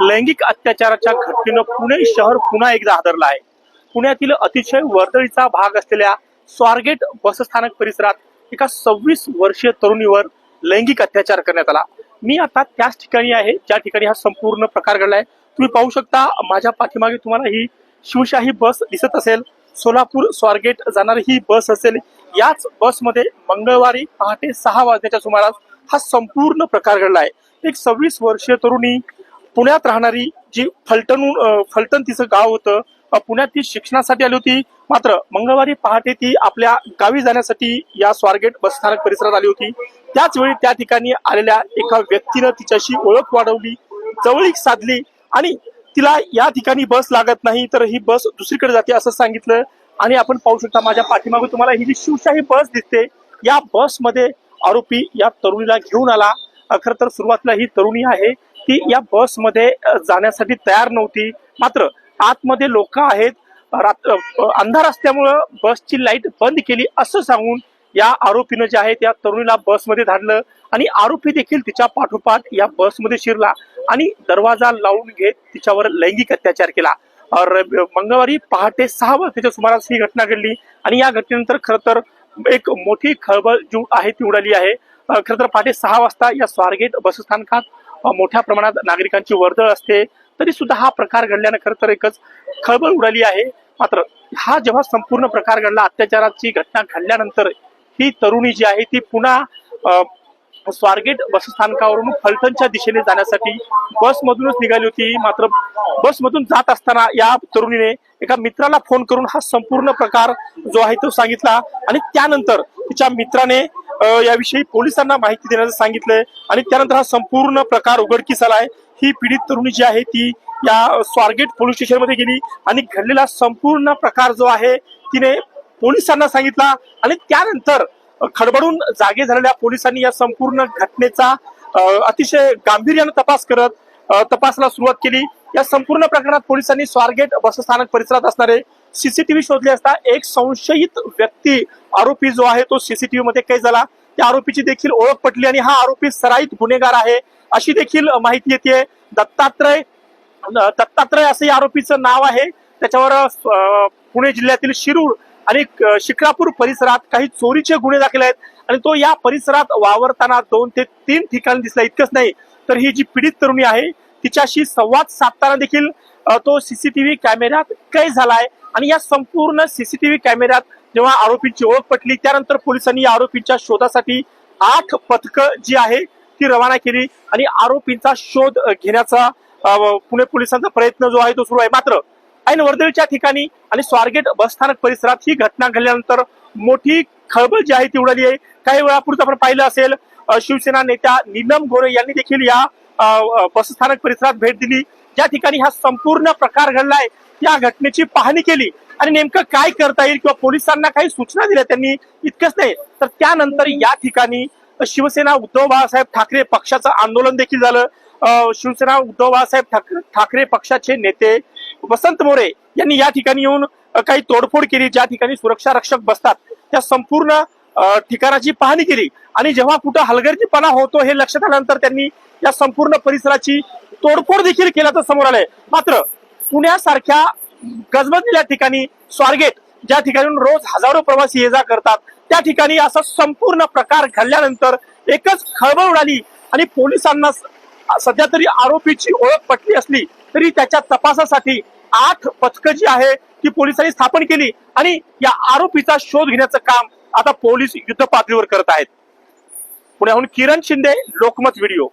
लैंगिक अत्याचाराच्या घटनेनं पुणे शहर पुन्हा एकदा हादरलं आहे. पुण्यातील अतिशय वर्दळीचा भाग असलेल्या स्वारगेट बसस्थानक परिसरात एका सव्वीस वर्षीय तरुणीवर लैंगिक अत्याचार करण्यात आला. मी आता त्याच ठिकाणी आहे ज्या ठिकाणी हा संपूर्ण प्रकार घडलाय. तुम्ही पाहू शकता माझ्या पाठीमागे तुम्हाला ही शिवशाही बस दिसत असेल. सोलापूर स्वारगेट जाणारी ही बस असेल. याच बसमध्ये मंगळवारी पहाटे सहा वाजण्याच्या सुमारास हा संपूर्ण प्रकार घडला आहे एक सव्वीस वर्षीय तरुणी पुण्यात राहणारी जी फलटणून फलटण तिचं गाव होतं पुण्यात ती शिक्षणासाठी आली होती. मात्र मंगळवारी पहाटे ती आपल्या गावी जाण्यासाठी या स्वारगेट बसस्थानक परिसरात आली होती. त्याच वेळी त्या ठिकाणी आलेल्या एका व्यक्तीनं तिच्याशी ओळख वाढवली जवळीक साधली आणि तिला या ठिकाणी बस लागत नाही तर ही बस दुसरीकडे जाते असं सांगितलं. आणि आपण पाहू शकता माझ्या पाठीमागे तुम्हाला ही जी शिवशाही बस दिसते या बसमध्ये आरोपी या तरुणीला घेऊन आला. खर खरं तर सुरुवातीला ही तरुणी आहे. ती या बसमध्ये जाण्यासाठी तयार नव्हती. मात्र आतमध्ये लोक आहेत. अंधार असल्यामुळं बसची लाइट बंद केली असं सांगून या आरोपीनं जे आहे त्या तरुणीला बसमध्ये धाडलं आणि आरोपी देखील तिच्या पाठोपाठ या बसमध्ये शिरला आणि दरवाजा लावून घेत तिच्यावर लैंगिक अत्याचार केला. र- मंगळवारी पहाटे सहा वाजताच्या सुमारास ही घटना घडली आणि या घटनेनंतर खर तर एक मोठी खळबळ जी आहे ती उडाली आहे. खर तर पहाटे सहा वाजता या स्वारगेट बसस्थानकात मोठ्या प्रमाणात नागरिकांची वर्दळ असते तरी सुद्धा हा प्रकार घडल्यानं खरं तर एकच खळबळ उडाली आहे. मात्र हा जेव्हा संपूर्ण प्रकार घडला अत्याचाराची घटना घडल्यानंतर ही तरुणी जी आहे ती पुन्हा स्वारगेट बसस्थानकावरून फलटणच्या दिशेने जाण्यासाठी बसमधूनच निघाली होती. मात्र बसमधून जात असताना या तरुणीने एका मित्राला फोन करून हा संपूर्ण प्रकार जो आहे तो सांगितला आणि त्यानंतर तिच्या मित्राने याविषयी पोलिसांना माहिती देण्याचं सांगितलंय. आणि त्यानंतर हा संपूर्ण प्रकार उघडकीस आलाय ही पीडित तरुणी जी आहे ती या स्वारगेट पोलीस स्टेशनमध्ये गेली आणि घडलेला संपूर्ण प्रकार जो आहे तिने पोलिसांना सांगितला. आणि त्यानंतर खडबडून जागे झालेल्या पोलिसांनी या संपूर्ण घटनेचा अतिशय गांभीर्यानं तपास करत तपासाला सुरुवात केली. या संपूर्ण प्रकरणात पोलिसांनी स्वारगेट बसस्थानक परिसरात असणारे सीसीटीव्ही शोधले असता एक संशयित व्यक्ती आरोपी जो आहे तो सीसीटीव्ही मध्ये काही झाला. त्या आरोपीची देखील ओळख पटली आणि हा आरोपी सराईत गुन्हेगार आहे. अशी देखील माहिती येते. दत्तात्रय दत्तात्रय असं या आरोपीचं नाव आहे. त्याच्यावर पुणे जिल्ह्यातील शिरूर आणि शिक्रापूर परिसरात काही चोरीचे गुन्हे दाखल आहेत आणि तो या परिसरात वावरताना दोन ते तीन ठिकाणी दिसला. इतकंच नाही तर ही जी पीडित तरुणी आहे तिच्याशी संवाद साधताना देखील तो सीसीटीव्ही कॅमेऱ्यात कैद झालाय. आणि या संपूर्ण सीसीटीव्ही कॅमेऱ्यात जेव्हा आरोपींची ओळख पटली त्यानंतर पोलिसांनी या आरोपींच्या शोधासाठी आठ पथकं जी आहे ती रवाना केली. आणि आरोपींचा शोध घेण्याचा पुणे पोलिसांचा प्रयत्न जो आहे तो सुरू आहे. मात्र ऐन वर्दळीच्या ठिकाणी आणि स्वारगेट बसस्थानक परिसरात ही घटना घडल्यानंतर मोठी खळबळ जी आहे ती उडाली आहे. काही वेळापूर्वी आपण पाहिलं असेल शिवसेना नेत्या नीलम गोरे यांनी देखील या बसस्थानक परिसरात भेट दिली. ज्या ठिकाणी हा संपूर्ण प्रकार घडलाय त्या घटनेची पाहणी केली आणि नेमकं काय करता येईल किंवा पोलिसांना काही सूचना दिल्या त्यांनी इतकंच नाही. तर त्यानंतर या ठिकाणी शिवसेना उद्धव बाळासाहेब ठाकरे पक्षाचं आंदोलन देखील झालं. शिवसेना उद्धव बाळासाहेब ठाकरे ठाकरे पक्षाचे नेते वसंत मोरे यांनी या ठिकाणी येऊन काही तोडफोड केली. ज्या ठिकाणी सुरक्षा रक्षक बसतात त्या संपूर्ण ठिकाणाची पाहणी केली. आणि जेव्हा कुठं हलगर्जीपणा होतो हे लक्षात आल्यानंतर त्यांनी या संपूर्ण परिसराची तोडफोड देखील केल्याचं समोर आलंय. मात्र पुण्यासारख्या गजबजलेल्या ठिकाणी स्वारगेट ज्या ठिकाणी रोज हजारो प्रवासी ये जा करतात त्या ठिकाणी असा संपूर्ण प्रकार घडल्यानंतर एकच खळबळ उडाली आणि पोलिसांना सध्या तरी आरोपीची ओळख पटली असली तरी त्याच्या तपासासाठी आठ पथकं जी आहे ती पोलिसांनी स्थापन केली आणि या आरोपीचा शोध घेण्याचं काम आता पोलीस युद्ध पातळीवर करत आहेत. पुण्याहून किरण शिंदे लोकमत व्हिडिओ.